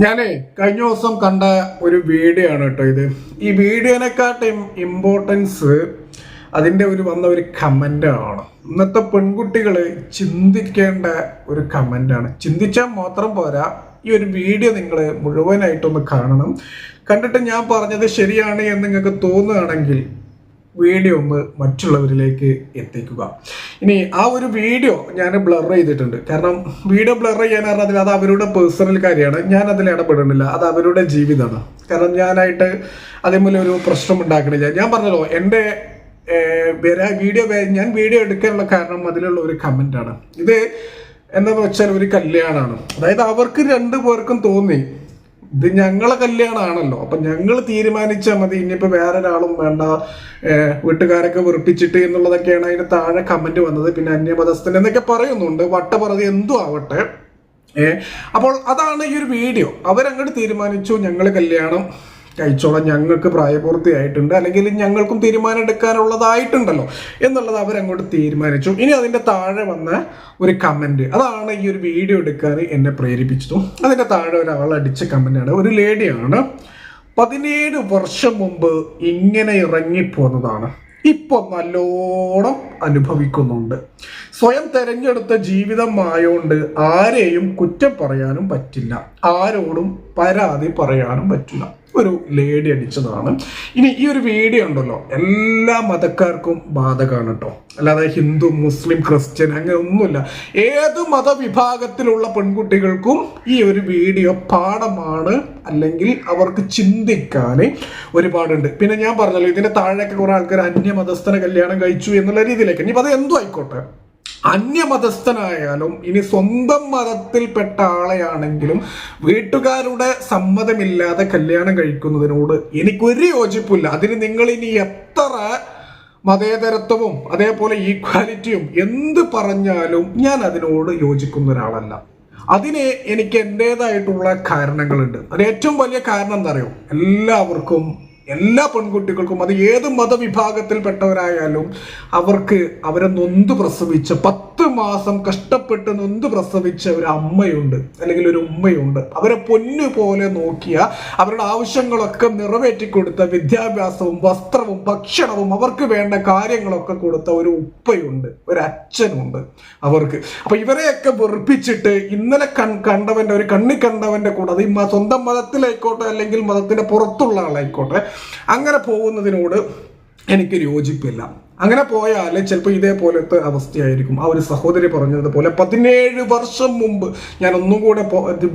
ഞാനേ കഴിഞ്ഞ ദിവസം കണ്ട ഒരു വീഡിയോ ആണ് കേട്ടോ ഇത്. ഈ വീഡിയോനെക്കാട്ടും ഇമ്പോർട്ടൻസ് അതിന്റെ ഒരു വന്ന ഒരു കമന്റ് ആണ്. ഇന്നത്തെ പെൺകുട്ടികൾ ചിന്തിക്കേണ്ട ഒരു കമന്റാണ് ചിന്തിച്ചാൽ മാത്രം പോരാ. ഈ ഒരു വീഡിയോ നിങ്ങൾ മുഴുവനായിട്ടൊന്ന് കാണണം. കണ്ടിട്ട് ഞാൻ പറഞ്ഞത് ശരിയാണ് എന്ന് നിങ്ങൾക്ക് തോന്നുകയാണെങ്കിൽ വീഡിയോ ഒന്ന് മറ്റുള്ളവരിലേക്ക് എത്തിക്കുക. ഇനി ആ ഒരു വീഡിയോ ഞാൻ ബ്ലർ ചെയ്തിട്ടുണ്ട്. കാരണം വീഡിയോ ബ്ലർ ചെയ്യാൻ പറഞ്ഞാൽ അതിൽ അത് അവരുടെ പേഴ്സണൽ കാര്യമാണ്. ഞാൻ അതിൽ ഇടപെടുന്നില്ല. അത് അവരുടെ ജീവിതമാണ്. കാരണം ഞാനായിട്ട് അതേപോലെ ഒരു പ്രശ്നം ഉണ്ടാക്കണില്ല. ഞാൻ പറഞ്ഞല്ലോ എന്റെ വരാ വീഡിയോ ഞാൻ വീഡിയോ എടുക്കാനുള്ള കാരണം അതിലുള്ള ഒരു കമന്റ് ആണ്. ഇത് എന്താണെന്ന് വെച്ചാൽ ഒരു കല്യാണമാണ്. അതായത് അവർക്ക് രണ്ടു പേർക്കും തോന്നി ഇത് ഞങ്ങളെ കല്യാണമാണല്ലോ. അപ്പൊ ഞങ്ങൾ തീരുമാനിച്ചാൽ മതി ഇനിയിപ്പോ വേറെ ഒരാളും വേണ്ട വീട്ടുകാരൊക്കെ വെറുപ്പിച്ചിട്ട് എന്നുള്ളതൊക്കെയാണ് അതിന് താഴെ കമന്റ് വന്നത്. പിന്നെ അന്യമതസ്ഥൻ എന്നൊക്കെ പറയുന്നുണ്ട്. വട്ടപറതി എന്തും ആവട്ടെ. ഏഹ് അപ്പോൾ അതാണ് ഈ ഒരു വീഡിയോ അവരങ്ങോട്ട് തീരുമാനിച്ചു ഞങ്ങൾ കല്യാണം കഴിച്ചോളാം. ഞങ്ങൾക്ക് പ്രായപൂർത്തിയായിട്ടുണ്ട്. അല്ലെങ്കിൽ ഞങ്ങൾക്കും തീരുമാനം എടുക്കാനുള്ളതായിട്ടുണ്ടല്ലോ എന്നുള്ളത് അവരങ്ങോട്ട് തീരുമാനിച്ചു. ഇനി അതിന്റെ താഴെ വന്ന ഒരു കമന്റ് അതാണ് ഈ ഒരു വീഡിയോ എടുക്കാൻ എന്നെ പ്രേരിപ്പിച്ചതും. അതിന്റെ താഴെ ഒരാൾ അടിച്ച കമന്റാണ്. ഒരു ലേഡിയാണ് പതിനേഴ് വർഷം മുമ്പ് ഇങ്ങനെ ഇറങ്ങിപ്പോന്നതാണ്. ഇപ്പൊ നല്ലോണം അനുഭവിക്കുന്നുണ്ട്. സ്വയം തെരഞ്ഞെടുത്ത ജീവിതമായോണ്ട് ആരെയും കുറ്റം പറയാനും പറ്റില്ല. ആരോടും പരാതി പറയാനും പറ്റില്ല. ഒരു ലേഡി അടിച്ചതാണ്. ഇനി ഈ ഒരു വീഡിയോ ഉണ്ടല്ലോ എല്ലാ മതക്കാർക്കും ബാധകമാണ് കേട്ടോ അല്ലാതെ ഹിന്ദു മുസ്ലിം ക്രിസ്ത്യൻ അങ്ങനെ ഒന്നുമില്ല. ഏത് മതവിഭാഗത്തിലുള്ള പെൺകുട്ടികൾക്കും ഈ ഒരു വീഡിയോ പാഠമാണ് അല്ലെങ്കിൽ അവർക്ക് ചിന്തിക്കാൻ ഒരുപാടുണ്ട്. പിന്നെ ഞാൻ പറഞ്ഞല്ലോ ഇതിന്റെ താഴെയൊക്കെ കുറെ ആൾക്കാർ അന്യമതസ്ഥന കല്യാണം കഴിച്ചു എന്നുള്ള രീതിയിലേക്ക്. ഇനിയിപ്പോൾ അത് എന്തും ആയിക്കോട്ടെ. അന്യമതസ്ഥനായാലും ഇനി സ്വന്തം മതത്തിൽപ്പെട്ട ആളെയാണെങ്കിലും വീട്ടുകാരുടെ സമ്മതമില്ലാതെ കല്യാണം കഴിക്കുന്നതിനോട് എനിക്കൊരു യോജിപ്പില്ല. അതിന് നിങ്ങൾ ഇനി എത്ര മതേതരത്വവും അതേപോലെ ഈക്വാലിറ്റിയും എന്ത് പറഞ്ഞാലും ഞാൻ അതിനോട് യോജിക്കുന്ന ഒരാളല്ല. അതിന് എനിക്ക് എന്റെതായിട്ടുള്ള കാരണങ്ങളുണ്ട്. അത് ഏറ്റവും വലിയ കാരണം എന്താ അറിയോ? എല്ലാവർക്കും എല്ലാ പെൺകുട്ടികൾക്കും അത് ഏത് മതവിഭാഗത്തിൽപ്പെട്ടവരായാലും അവർക്ക് അവരെ നൊന്ത് പ്രസവിച്ച് പത്ത് മാസം കഷ്ടപ്പെട്ട് നൊന്ത് പ്രസവിച്ച ഒരു അമ്മയുണ്ട് അല്ലെങ്കിൽ ഒരു ഉമ്മയുണ്ട്. അവരെ പൊന്നു പോലെ നോക്കിയ അവരുടെ ആവശ്യങ്ങളൊക്കെ നിറവേറ്റി കൊടുത്ത വിദ്യാഭ്യാസവും വസ്ത്രവും ഭക്ഷണവും അവർക്ക് വേണ്ട കാര്യങ്ങളൊക്കെ കൊടുത്ത ഒരു ഉപ്പയുണ്ട് ഒരു അച്ഛനുണ്ട് അവർക്ക്. അപ്പൊ ഇവരെയൊക്കെ വെറുപ്പിച്ചിട്ട് ഇന്നലെ കൺ കണ്ടവന്റെ ഒരു കണ്ണി കണ്ടവന്റെ കൂടെ അത് സ്വന്തം മതത്തിലായിക്കോട്ടെ അല്ലെങ്കിൽ മതത്തിന്റെ പുറത്തുള്ള ആളായിക്കോട്ടെ അങ്ങനെ പോകുന്നതിനോട് എനിക്ക് യോജിപ്പില്ല. അങ്ങനെ പോയാൽ ചിലപ്പോൾ ഇതേപോലത്തെ അവസ്ഥയായിരിക്കും. ആ ഒരു സഹോദരി പറഞ്ഞതുപോലെ പതിനേഴ് വർഷം മുമ്പ് ഞാൻ ഒന്നും കൂടെ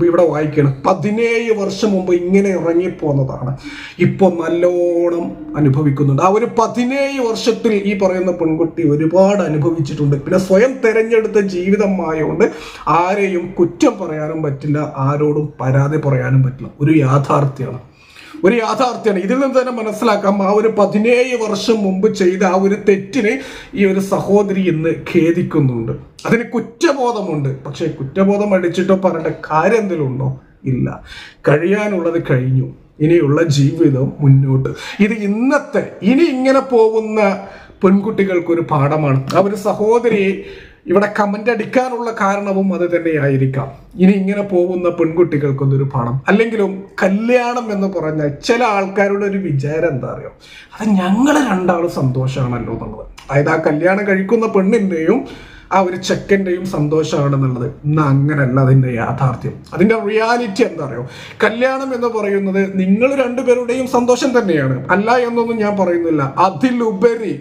ഇവിടെ വായിക്കുകയാണ് പതിനേഴ് വർഷം മുമ്പ് ഇങ്ങനെ ഇറങ്ങിപ്പോന്നതാണ്. ഇപ്പോൾ നല്ലോണം അനുഭവിക്കുന്നുണ്ട്. ആ ഒരു പതിനേഴ് വർഷത്തിൽ ഈ പറയുന്ന പെൺകുട്ടി ഒരുപാട് അനുഭവിച്ചിട്ടുണ്ട്. പിന്നെ സ്വയം തിരഞ്ഞെടുത്ത ജീവിതമായതുകൊണ്ട് ആരെയും കുറ്റം പറയാനും പറ്റില്ല ആരോടും പരാതി പറയാനും പറ്റില്ല. ഒരു യാഥാർത്ഥ്യമാണ്. ഒരു യാഥാർത്ഥ്യമാണ്. ഇതിൽ നിന്ന് തന്നെ മനസ്സിലാക്കാം ആ ഒരു പതിനേഴ് വർഷം മുമ്പ് ചെയ്ത ആ ഒരു തെറ്റിനെ ഈ ഒരു സഹോദരി ഇന്ന് ഖേദിക്കുന്നുണ്ട്. അതിന് കുറ്റബോധമുണ്ട്. പക്ഷേ കുറ്റബോധം അടിച്ചിട്ടോ പറയേണ്ട കാര്യം എന്തെങ്കിലും ഉണ്ടോ ഇല്ല. കഴിയാനുള്ളത് കഴിഞ്ഞു. ഇനിയുള്ള ജീവിതം മുന്നോട്ട്. ഇത് ഇന്നത്തെ ഇനി ഇങ്ങനെ പോകുന്ന പെൺകുട്ടികൾക്കൊരു പാഠമാണ്. ആ ഒരു സഹോദരി ഇവിടെ കമന്റ് അടിക്കാനുള്ള കാരണവും അത് തന്നെയായിരിക്കാം. ഇനി ഇങ്ങനെ പോകുന്ന പെൺകുട്ടികൾക്കൊന്നൊരു പണം അല്ലെങ്കിലും കല്യാണം എന്ന് പറഞ്ഞാൽ ചില ആൾക്കാരുടെ ഒരു വിചാരം എന്താ അറിയോ? അത് ഞങ്ങൾ രണ്ടാളും സന്തോഷമാണല്ലോ എന്നുള്ളത്. അതായത് ആ കല്യാണം കഴിക്കുന്ന പെണ്ണിന്റെയും ആ ഒരു ചെക്കന്റെയും സന്തോഷമാണെന്നുള്ളത്. ഇന്ന് അങ്ങനല്ല അതിന്റെ യാഥാർത്ഥ്യം. അതിന്റെ റിയാലിറ്റി എന്താ അറിയോ? കല്യാണം എന്ന് പറയുന്നത് നിങ്ങൾ രണ്ടുപേരുടെയും സന്തോഷം തന്നെയാണ്. അല്ല എന്നൊന്നും ഞാൻ പറയുന്നില്ല. അതിലുപരി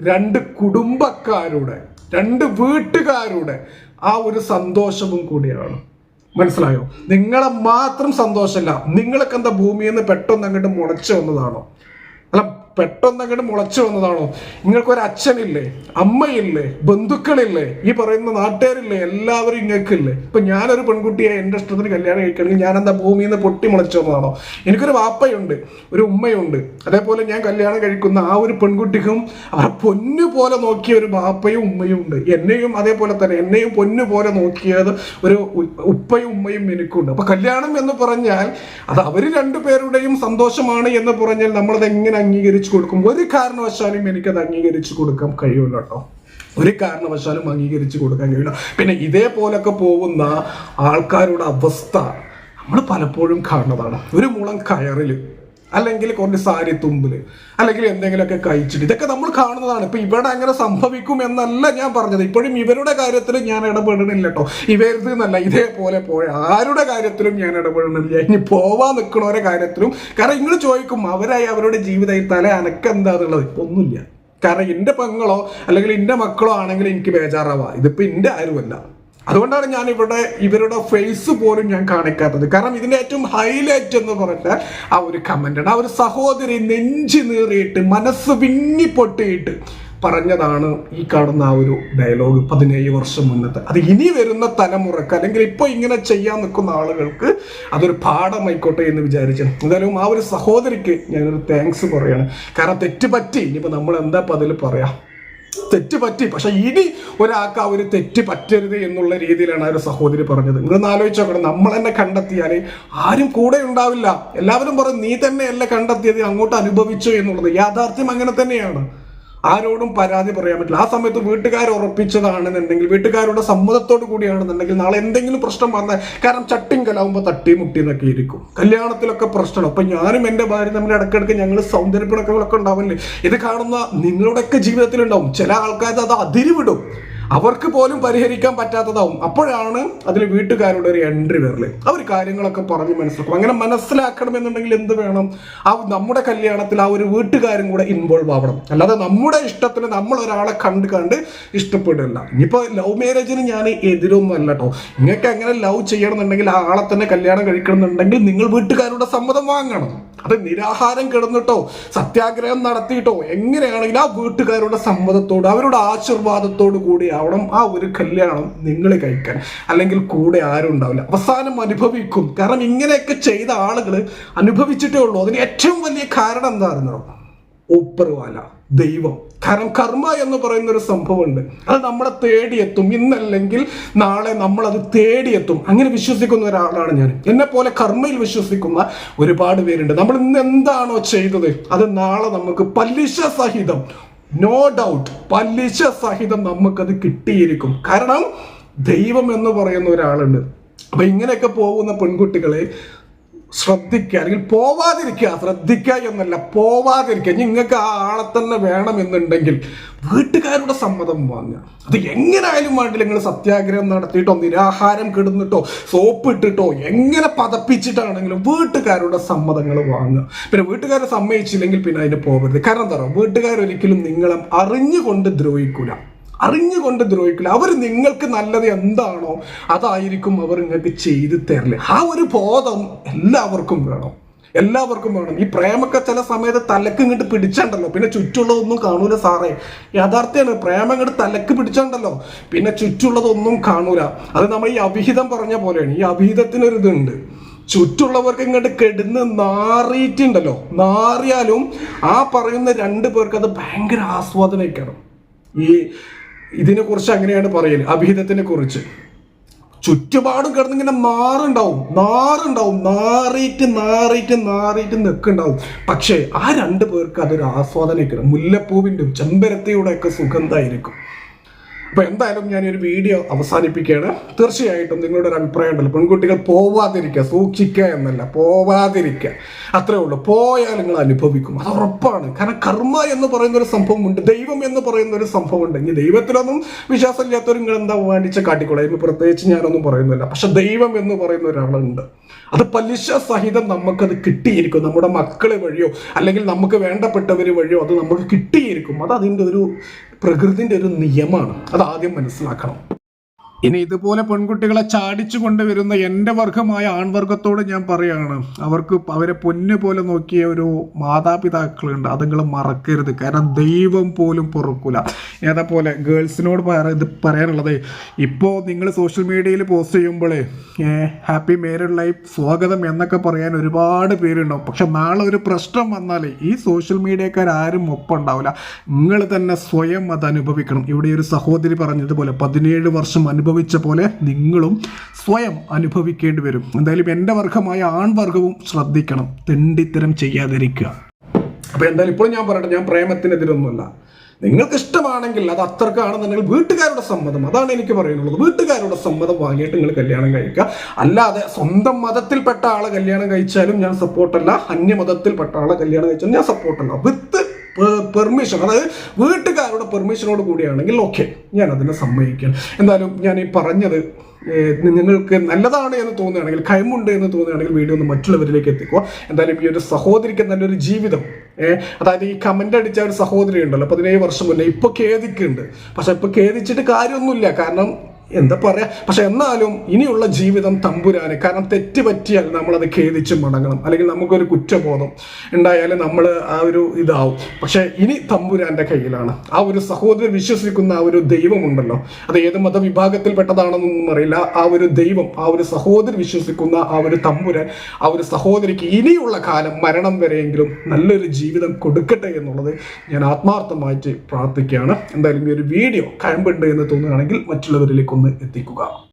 രണ്ട് കുടുംബക്കാരുടെ രണ്ട് വീട്ടുകാരുടെ ആ ഒരു സന്തോഷവും കൂടിയാണ്. മനസ്സിലായോ? നിങ്ങളെ മാത്രം സന്തോഷമല്ല നിങ്ങൾക്ക് എന്താ ഭൂമിയിൽ നിന്ന് പെട്ടെന്ന് അങ്ങോട്ട് മുളച്ചു വന്നതാണോ? അല്ല പെട്ടെന്ന് അങ്ങോട്ട് മുളച്ചു വന്നതാണോ? നിങ്ങൾക്കൊരു അച്ഛനില്ലേ അമ്മയില്ലേ ബന്ധുക്കളില്ലേ ഈ പറയുന്ന നാട്ടുകാരില്ലേ എല്ലാവരും ഇങ്ങക്കില്ലേ ഇപ്പൊ ഞാനൊരു പെൺകുട്ടിയെ എന്റെ ഇഷ്ടത്തിന് കല്യാണം കഴിക്കണമെങ്കിൽ ഞാൻ എന്താ ഭൂമിയിൽ നിന്ന് പൊട്ടി മുളച്ചു വന്നതാണോ? എനിക്കൊരു വാപ്പയുണ്ട് ഒരു ഉമ്മയുണ്ട്. അതേപോലെ ഞാൻ കല്യാണം കഴിക്കുന്ന ആ ഒരു പെൺകുട്ടിക്കും അവരെ പൊന്നു പോലെ നോക്കിയ ഒരു വാപ്പയും ഉമ്മയും ഉണ്ട്. എന്നെയും അതേപോലെ തന്നെ എന്നെയും പൊന്നു പോലെ നോക്കിയത് ഒരു ഉപ്പയും ഉമ്മയും എനിക്കുണ്ട്. അപ്പൊ കല്യാണം എന്ന് പറഞ്ഞാൽ അത് അവർ രണ്ടുപേരുടെയും സന്തോഷമാണ് എന്ന് പറഞ്ഞാൽ നമ്മളത് എങ്ങനെ അംഗീകരിച്ചു കൊടുക്കും. ഒരു കാരണവശാലും എനിക്കത് അംഗീകരിച്ചു കൊടുക്കാൻ കഴിയില്ല കേട്ടോ ഒരു കാരണവശാലും അംഗീകരിച്ചു കൊടുക്കാൻ കഴിയില്ല പിന്നെ ഇതേപോലൊക്കെ പോകുന്ന ആൾക്കാരുടെ അവസ്ഥ നമ്മൾ പലപ്പോഴും കാണുന്നതാണ്. ഒരു മുളം കയറിൽ അല്ലെങ്കിൽ കുറച്ച് സാരി തുമ്പിൽ അല്ലെങ്കിൽ എന്തെങ്കിലുമൊക്കെ കഴിച്ചിട്ട്. ഇതൊക്കെ നമ്മൾ കാണുന്നതാണ്. ഇപ്പൊ ഇവിടെ അങ്ങനെ സംഭവിക്കും എന്നല്ല ഞാൻ പറഞ്ഞത്. ഇപ്പോഴും ഇവരുടെ കാര്യത്തിൽ ഞാൻ ഇടപെടണില്ല കേട്ടോ. ഇവരുത് എന്നല്ല ഇതേപോലെ പോയ ആരുടെ കാര്യത്തിലും ഞാൻ ഇടപെടണില്ല ഇനി പോവാൻ നിൽക്കണവരെ കാര്യത്തിലും. കാരണം നിങ്ങൾ ചോദിക്കും അവരായി അവരുടെ ജീവിതം തല അനക്കെന്താന്നുള്ളത് ഒന്നുമില്ല. കാരണം എന്റെ പെങ്ങളോ അല്ലെങ്കിൽ എന്റെ മക്കളോ ആണെങ്കിൽ എനിക്ക് ബേജാറാവാ. ഇതിപ്പോ എന്റെ ആരുമല്ല. അതുകൊണ്ടാണ് ഞാൻ ഇവിടെ ഇവരുടെ ഫേസ് പോലും ഞാൻ കാണിക്കാത്തത്. കാരണം ഇതിന്റെ ഏറ്റവും ഹൈലൈറ്റ് എന്ന് പറഞ്ഞാൽ ആ ഒരു കമന്റാണ് ആ ഒരു സഹോദരി നെഞ്ചു നീറിയിട്ട് മനസ്സ് വിങ്ങി പൊട്ടിയിട്ട് പറഞ്ഞതാണ് ഈ കാണുന്ന ആ ഒരു ഡയലോഗ് പതിനേഴ് വർഷം മുന്നത്തെ. അത് ഇനി വരുന്ന തലമുറയ്ക്ക് അല്ലെങ്കിൽ ഇപ്പൊ ഇങ്ങനെ ചെയ്യാൻ നിൽക്കുന്ന ആളുകൾക്ക് അതൊരു പാഠമായിക്കോട്ടെ എന്ന് വിചാരിച്ചു എന്തായാലും ആ ഒരു സഹോദരിക്ക് ഞാനൊരു താങ്ക്സ് പറയാണ്. കാരണം തെറ്റ് പറ്റി. ഇനിയിപ്പോൾ നമ്മൾ എന്താ അതിൽ പറയാം? തെറ്റ് പറ്റി പക്ഷെ ഇനി ഒരാൾക്ക് ആ ഒരു തെറ്റ് പറ്റരുത് എന്നുള്ള രീതിയിലാണ് ആ ഒരു സഹോദരി പറഞ്ഞത്. നിങ്ങൾ ആലോചിച്ച് നോക്കണം. നമ്മൾ തന്നെ കണ്ടെത്തിയാൽ ആരും കൂടെ ഉണ്ടാവില്ല. എല്ലാവരും പറയും നീ തന്നെയല്ല കണ്ടെത്തിയത് അങ്ങോട്ട് അനുഭവിച്ചു എന്നുള്ളത് യാഥാർത്ഥ്യം അങ്ങനെ തന്നെയാണ്. ആരോടും പരാതി പറയാൻ പറ്റില്ല. ആ സമയത്ത് വീട്ടുകാർ ഉറപ്പിച്ചതാണെന്നുണ്ടെങ്കിൽ വീട്ടുകാരുടെ സമ്മതത്തോട് കൂടിയാണെന്നുണ്ടെങ്കിൽ നാളെ എന്തെങ്കിലും പ്രശ്നം വന്നാൽ കാരണം ചട്ടിയും കലാവുമ്പോൾ തട്ടി മുട്ടി എന്നൊക്കെ ഇരിക്കും. കല്യാണത്തിലൊക്കെ പ്രശ്നം. അപ്പൊ ഞാനും എന്റെ ഭാര്യ തമ്മിൽ ഇടയ്ക്കിടയ്ക്ക് ഞങ്ങൾ സൗന്ദര്യപ്പിണക്കങ്ങളൊക്കെ ഉണ്ടാവില്ലേ? ഇത് കാണുന്ന നിങ്ങളുടെയൊക്കെ ജീവിതത്തിൽ ഉണ്ടാവും ചില ആൾക്കാർ അത് അതിരുവിടും. അവർക്ക് പോലും പരിഹരിക്കാൻ പറ്റാത്തതാവും. അപ്പോഴാണ് അതിൽ വീട്ടുകാരുടെ ഒരു എൻട്രി വരൽ അവർ കാര്യങ്ങളൊക്കെ പറഞ്ഞ് മനസ്സിലാക്കും. അങ്ങനെ മനസ്സിലാക്കണമെന്നുണ്ടെങ്കിൽ എന്ത് വേണം? ആ നമ്മുടെ കല്യാണത്തിൽ ആ ഒരു വീട്ടുകാരും കൂടെ ഇൻവോൾവ് ആവണം. അല്ലാതെ നമ്മുടെ ഇഷ്ടത്തിന് നമ്മൾ ഒരാളെ കണ്ട് കണ്ട് ഇഷ്ടപ്പെടില്ല. ഇനിയിപ്പോ ലവ് മാരേജിന് ഞാൻ എതിരൊന്നും അല്ല കേട്ടോ നിങ്ങൾക്ക് എങ്ങനെ ലവ് ചെയ്യണമെന്നുണ്ടെങ്കിൽ ആ ആളെ തന്നെ കല്യാണം കഴിക്കണമെന്നുണ്ടെങ്കിൽ നിങ്ങൾ വീട്ടുകാരുടെ സമ്മതം വാങ്ങണം. അത് നിരാഹാരം കിടന്നിട്ടോ സത്യാഗ്രഹം നടത്തിയിട്ടോ എങ്ങനെയാണെങ്കിലും ആ വീട്ടുകാരുടെ സമ്മതത്തോട് അവരുടെ ആശീർവാദത്തോടു കൂടി ആവണം ആ ഒരു കല്യാണം നിങ്ങൾ കഴിക്കാൻ. അല്ലെങ്കിൽ കൂടെ ആരും ഉണ്ടാവില്ല. അവസാനം അനുഭവിക്കും. കാരണം ഇങ്ങനെയൊക്കെ ചെയ്ത ആളുകൾ അനുഭവിച്ചിട്ടേ ഉള്ളൂ. അതിന് ഏറ്റവും വലിയ കാരണം എന്താണെന്നോ ഒപ്പർവാല ദൈവം. കാരണം കർമ്മ എന്ന് പറയുന്ന ഒരു സംഭവമുണ്ട്. അത് നമ്മളെ തേടിയെത്തും. ഇന്നല്ലെങ്കിൽ നാളെ നമ്മൾ അത് തേടിയെത്തും. അങ്ങനെ വിശ്വസിക്കുന്ന ഒരാളാണ് ഞാൻ. എന്നെ പോലെ കർമ്മയിൽ വിശ്വസിക്കുന്ന ഒരുപാട് പേരുണ്ട്. നമ്മൾ ഇന്ന് എന്താണോ ചെയ്തത് അത് നാളെ നമുക്ക് പലിശ സഹിതം നോ ഡൗട്ട് പലിശ സഹിതം നമുക്കത് കിട്ടിയിരിക്കും. കാരണം ദൈവം എന്ന് പറയുന്ന ഒരാളുണ്ട്. അപ്പൊ ഇങ്ങനെയൊക്കെ പോകുന്ന പെൺകുട്ടികളെ ശ്രദ്ധിക്കുക അല്ലെങ്കിൽ പോവാതിരിക്കുക. ശ്രദ്ധിക്കുക എന്നല്ല പോവാതിരിക്കുക. നിങ്ങൾക്ക് ആ ആളെ തന്നെ വേണമെന്നുണ്ടെങ്കിൽ വീട്ടുകാരുടെ സമ്മതം വാങ്ങുക. അത് എങ്ങനെയായാലും വേണ്ടില്ല. നിങ്ങൾ സത്യാഗ്രഹം നടത്തിയിട്ടോ നിരാഹാരം കിടന്നിട്ടോ സോപ്പ് ഇട്ടിട്ടോ എങ്ങനെ പതപ്പിച്ചിട്ടാണെങ്കിലും വീട്ടുകാരുടെ സമ്മതങ്ങൾ വാങ്ങുക. പിന്നെ വീട്ടുകാരെ സമ്മതിച്ചില്ലെങ്കിൽ പിന്നെ അതിന് പോകരുത്. കാരണം എന്താ പറയുക വീട്ടുകാരൊരിക്കലും നിങ്ങളും അറിഞ്ഞുകൊണ്ട് ദ്രോഹിക്കൂല. അറിഞ്ഞുകൊണ്ട് ദ്രോഹിക്കില്ല. അവർ നിങ്ങൾക്ക് നല്ലത് എന്താണോ അതായിരിക്കും അവർ നിങ്ങൾക്ക് ചെയ്തു തരില്ല ആ ഒരു ബോധം എല്ലാവർക്കും വേണം. എല്ലാവർക്കും വേണം. ഈ പ്രേമൊക്കെ ചില സമയത്ത് തലക്ക് ഇങ്ങോട്ട് പിടിച്ചണ്ടല്ലോ. പിന്നെ ചുറ്റുള്ളതൊന്നും കാണൂല സാറേ. യാഥാർത്ഥ്യമാണ് പ്രേമം ഇങ്ങോട്ട് തലക്ക് പിടിച്ചണ്ടല്ലോ. പിന്നെ ചുറ്റുള്ളതൊന്നും കാണൂല. അത് നമ്മൾ ഈ അഭിഹിതം പറഞ്ഞ പോലെയാണ്. ഈ അഭിഹിതത്തിനൊരു ഇതുണ്ട്. ചുറ്റുള്ളവർക്ക് ഇങ്ങോട്ട് കെടുന്ന് നാറിയിട്ടുണ്ടല്ലോ. നാറിയാലും ആ പറയുന്ന രണ്ട് പേർക്ക് അത് ഭയങ്കര ആസ്വാദനയ്ക്കാണ് ഈ ഇതിനെ കുറിച്ച് അങ്ങനെയാണ് പറയൽ അഭിഹിതത്തിനെ കുറിച്ച്. ചുറ്റുപാടും കിടന്നിങ്ങനെ മാറുണ്ടാവും മാറുണ്ടാവും നാറിയിട്ട് നാറിയിട്ട് നാറിയിട്ട് നിൽക്കുണ്ടാവും പക്ഷേ ആ രണ്ട് പേർക്ക് അതൊരു ആസ്വാദനയ്ക്കണം മുല്ലപ്പൂവിന്റെ ചെമ്പരത്തിയുടെ ഒക്കെ സുഗന്ധമായിരിക്കും. അപ്പൊ എന്തായാലും ഞാൻ ഒരു വീഡിയോ അവസാനിപ്പിക്കുകയാണ്. തീർച്ചയായിട്ടും നിങ്ങളുടെ ഒരു അഭിപ്രായം ഉണ്ടല്ലോ. പെൺകുട്ടികൾ പോവാതിരിക്കുക സൂക്ഷിക്കുക എന്നല്ല പോവാതിരിക്കുക. അത്രേ ഉള്ളൂ. പോയാൽ നിങ്ങൾ അനുഭവിക്കും. അത് ഉറപ്പാണ്. കാരണം കർമ്മ എന്ന് പറയുന്ന ഒരു സംഭവമുണ്ട് ദൈവം എന്ന് പറയുന്ന ഒരു സംഭവമുണ്ട്. ഇനി ദൈവത്തിലൊന്നും വിശ്വാസമില്ലാത്തവർ നിങ്ങൾ എന്താ വേണ്ടിച്ച കാട്ടിക്കോളെ? ഇനി പ്രത്യേകിച്ച് ഞാനൊന്നും പറയുന്നില്ല. പക്ഷെ ദൈവം എന്ന് പറയുന്ന ഒരാളുണ്ട്. അത് പലിശ സഹിതം നമുക്കത് കിട്ടിയിരിക്കും. നമ്മുടെ മക്കളെ വഴിയോ അല്ലെങ്കിൽ നമുക്ക് വേണ്ടപ്പെട്ടവർ വഴിയോ അത് നമുക്ക് കിട്ടിയിരിക്കും. അത് അതിന്റെ ഒരു പ്രകൃതിന്റെ ഒരു നിയമമാണ്. അത് ആദ്യം മനസ്സിലാക്കണം. ഇനി ഇതുപോലെ പെൺകുട്ടികളെ ചാടിച്ചു കൊണ്ടുവരുന്ന എന്റെ വർഗമായ ആൺവർഗത്തോട് ഞാൻ പറയാണ് അവർക്ക് അവരെ പൊന്നു പോലെ നോക്കിയ ഒരു മാതാപിതാക്കളുണ്ട്. അത് നിങ്ങൾ മറക്കരുത്. കാരണം ദൈവം പോലും പൊറുക്കൂല. അതേപോലെ ഗേൾസിനോട് പറ- ഇത് പറയാനുള്ളത് ഇപ്പോൾ നിങ്ങൾ സോഷ്യൽ മീഡിയയിൽ പോസ്റ്റ് ചെയ്യുമ്പോൾ ഹാപ്പി മേരിഡ് ലൈഫ് സ്വാഗതം എന്നൊക്കെ പറയാൻ ഒരുപാട് പേരുണ്ടാവും. പക്ഷെ നാളെ ഒരു പ്രശ്നം വന്നാൽ ഈ സോഷ്യൽ മീഡിയക്കാർ ആരും ഒപ്പം ഉണ്ടാവില്ല. നിങ്ങൾ തന്നെ സ്വയം അത് അനുഭവിക്കണം ഇവിടെ ഒരു സഹോദരി പറഞ്ഞതുപോലെ പതിനേഴ് വർഷം അനുഭവിച്ച പോലെ നിങ്ങളും സ്വയം അനുഭവിക്കേണ്ടി വരും. എന്തായാലും എന്റെ വർഗമായ ആൺവർഗവും ശ്രദ്ധിക്കണം. തെണ്ടിത്തരം ചെയ്യാതിരിക്കുക. അപ്പോൾ എന്തായാലും ഇപ്പോൾ ഞാൻ പറയട്ടെ ഞാൻ പ്രേമത്തിനെതിരൊന്നുമല്ല. നിങ്ങൾക്ക് ഇഷ്ടമാണെങ്കിൽ അത് അത്രക്കാണെന്നുണ്ടെങ്കിൽ വീട്ടുകാരുടെ സമ്മതം അതാണ് എനിക്ക് പറയാനുള്ളത്. വീട്ടുകാരുടെ സമ്മതം വാങ്ങിയിട്ട് നിങ്ങൾ കല്യാണം കഴിക്കുക. അല്ലാതെ സ്വന്തം മതത്തിൽപ്പെട്ട ആളെ കല്യാണം കഴിച്ചാലും ഞാൻ സപ്പോർട്ടല്ല അന്യമതത്തിൽപ്പെട്ട ആളെ കല്യാണം കഴിച്ചാലും ഞാൻ സപ്പോർട്ടല്ല വിത്ത് പെർമിഷൻ അതായത് വീട്ടുകാരുടെ പെർമിഷനോട് കൂടിയാണെങ്കിൽ ഓക്കെ ഞാൻ അതിനെ സമ്മതിക്കണം എന്തായാലും ഞാൻ ഈ പറഞ്ഞത് നിങ്ങൾക്ക് നല്ലതാണ് എന്ന് തോന്നുകയാണെങ്കിൽ കൈമുണ്ട് എന്ന് തോന്നുകയാണെങ്കിൽ വീഡിയോ ഒന്ന് മറ്റുള്ളവരിലേക്ക് എത്തിക്കുക. എന്തായാലും ഈ ഒരു സഹോദരിക്ക് നല്ലൊരു ജീവിതം അതായത് ഈ കമന്റ് അടിച്ച ഒരു സഹോദരി ഉണ്ടല്ലോ പതിനേഴ് വർഷം മുന്നേ ഇപ്പോൾ ഖേദിക്കുന്നുണ്ട്. പക്ഷേ ഇപ്പോൾ ഖേദിച്ചിട്ട് കാര്യമൊന്നുമില്ല. കാരണം എന്താ പറയാ? പക്ഷെ എന്നാലും ഇനിയുള്ള ജീവിതം തമ്പുരാന് കാരണം തെറ്റ് പറ്റിയാൽ നമ്മളത് ഖേദിച്ച് മടങ്ങണം. അല്ലെങ്കിൽ നമുക്കൊരു കുറ്റബോധം ഉണ്ടായാൽ നമ്മൾ ആ ഒരു ഇതാവും. പക്ഷെ ഇനി തമ്പുരാന്റെ കയ്യിലാണ്. ആ ഒരു സഹോദരൻ വിശ്വസിക്കുന്ന ആ ഒരു ദൈവമുണ്ടല്ലോ. അത് ഏത് മതവിഭാഗത്തിൽപ്പെട്ടതാണെന്നൊന്നും അറിയില്ല. ആ ഒരു ദൈവം ആ ഒരു സഹോദരി വിശ്വസിക്കുന്ന ആ ഒരു തമ്പുരാൻ ആ ഒരു സഹോദരിക്ക് ഇനിയുള്ള കാലം മരണം വരെയെങ്കിലും നല്ലൊരു ജീവിതം കൊടുക്കട്ടെ എന്നുള്ളത് ഞാൻ ആത്മാർത്ഥമായിട്ട് പ്രാർത്ഥിക്കുകയാണ്. എന്തായാലും ഈ ഒരു വീഡിയോ കഴമ്പുണ്ട് എന്ന് തോന്നുകയാണെങ്കിൽ മറ്റുള്ളവരിലേക്ക് എത്തിക്കുക.